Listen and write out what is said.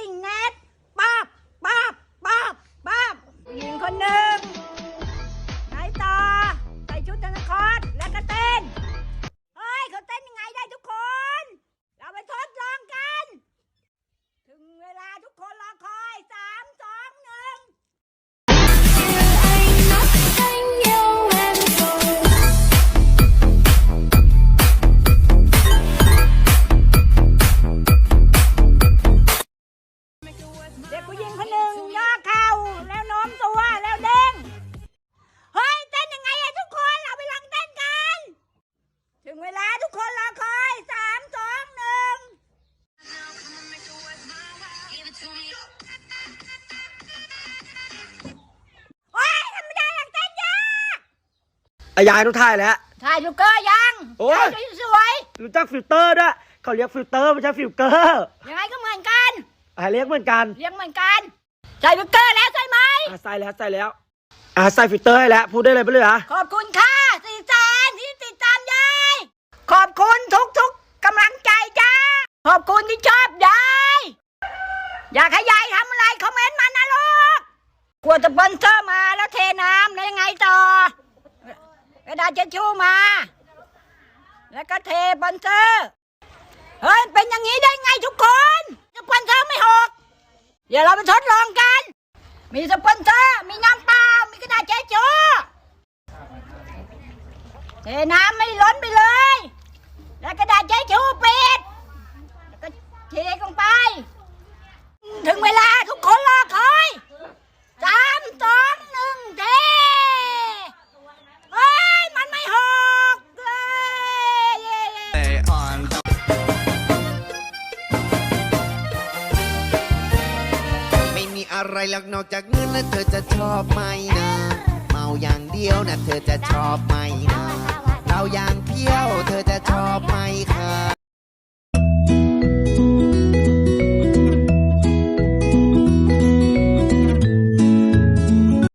tình na อายายต้องถ่ายแล้ว ถ่ายลูกเกอร์ยังโอ้ย ถ่ายสวยรู้จักฟิลเตอร์ด้วยเขาเรียกฟิลเตอร์ไม่ใช่ฟิลเกอร์ๆยังไงก็เหมือนกัน อ่าเรียกเหมือนกันเรียกเหมือนกันใส่ลูกเกอร์แล้วใช่ไหม อ่าใส่แล้วใส่แล้วอ่าใส่ฟิลเตอร์ให้แล้วพูดได้เลยไปเลยอะขอบคุณค่ะสี่แสนที่ติดตามยาย ขอบคุณทุกทุกๆกำลังใจจ้า ขอบคุณที่ชอบยาย อยากให้ยายทำอะไรคอมเมนต์มานะลูกกลัวจะบอนเซอร์มาแล้วเทน้ำแล้วยังไงต่อ กระดาษเช็ดชู่มา แล้วก็เทบอนเซอร์เฮ้ยเป็นอย่างนี้ได้ไงทุกคนสปอนเซอร์ไม่หกเดี๋ยวเราไปทดลองกัน มีสปอนเซอร์มีน้ำเปล่ามีกระดาษเช็ดชู่เทน้ำไม่ล้นไปเลย แล้วกระดาษเช็ดชู่ปิด อะไรหรอกนอกจากเงินนะเธอจะชอบไหมนะ เมาอย่างเดียวนะเธอจะชอบไหมนะเราอย่างเพี้ยวเธอจะชอบไหมคะ